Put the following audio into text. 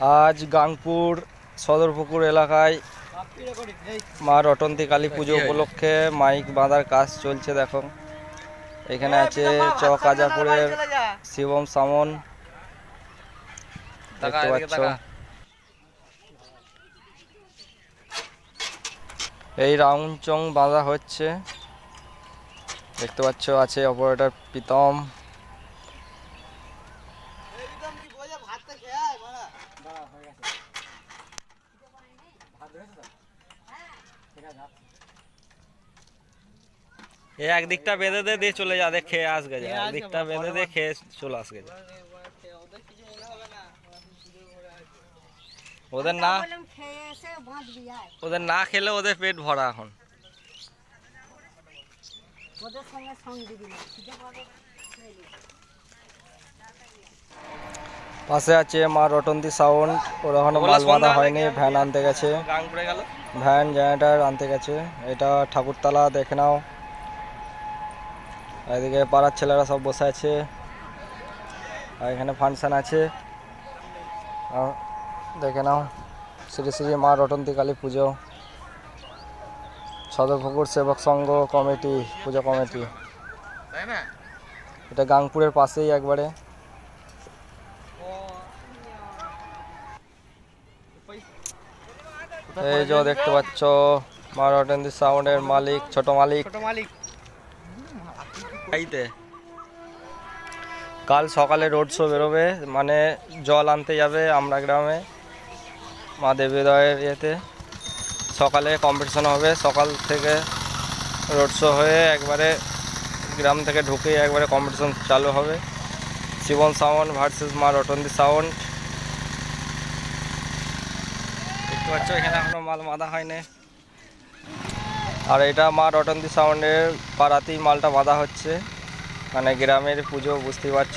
আজ গাংপুর সদরপুকুর এলাকায় মা রটন্তী কালী পুজো উপলক্ষে মাইক বাঁধার কাজ চলছে দেখো। এখানে আছে চক আজাপুরের শিবম সামন। দেখতে পাচ্ছ? এই রাউন্ড চং বাঁধা হচ্ছে। দেখতে পাচ্ছ আছে অপারেটর প্রীতম। এ একদিকটা বেঁধে দে, দিয়ে চলে যা দে খেয়ে আসবে যা। একদিকটা বেঁধে দে, খেয়ে চলে আসবে যা। ওদের না ওদের না খেলে ওদের পেট ভরা এখন। ওদের সঙ্গে সঙ্গ দিবি পাশে আছে মা রটন্তি সাউন্ড ওরা এখনও মাল বাঁধা হয়নি ভ্যান আনতে গেছে। ভ্যান জেনারেটার আনতে গেছে। এটা ঠাকুরতলা দেখে নাও। এদিকে পাড়ার ছেলেরা সব বসে আছে। আর এখানে ফাংশান আছে। দেখে নাও। শ্রী শ্রী মা রটন্তি কালী পুজো। সদরপুকুর সেবক সংঘ কমিটি পুজো কমিটি। এটা গাংপুরের পাশেই একবারে। এই যে দেখতে পাচ্ছ মা রটন্তি সাউন্ডের মালিক ছোট মালিক। ছোট মালিক। এইতে কাল সকালে রোড শো বেরোবে মানে জল আনতে যাবে আমরা গ্রামে মা দেবীদয়ের ইয়েতে। সকালে কম্পিটিশন হবে সকাল থেকে রোড শো হয়ে একবারে গ্রাম থেকে ঢুকে একবারে কম্পিটিশন চালু হবে। শিবন সাউন্ড ভার্সেস মা রটন্দি সাউন্ড। দেখতে পাচ্ছ, এখানে এখনও মাল বাঁধা হয়নি। আর এটা মা রটন্তি সাউন্ডের পাড়াতেই মালটা বাঁধা হচ্ছে। মানে গ্রামের পুজো, বুঝতেই পারছ।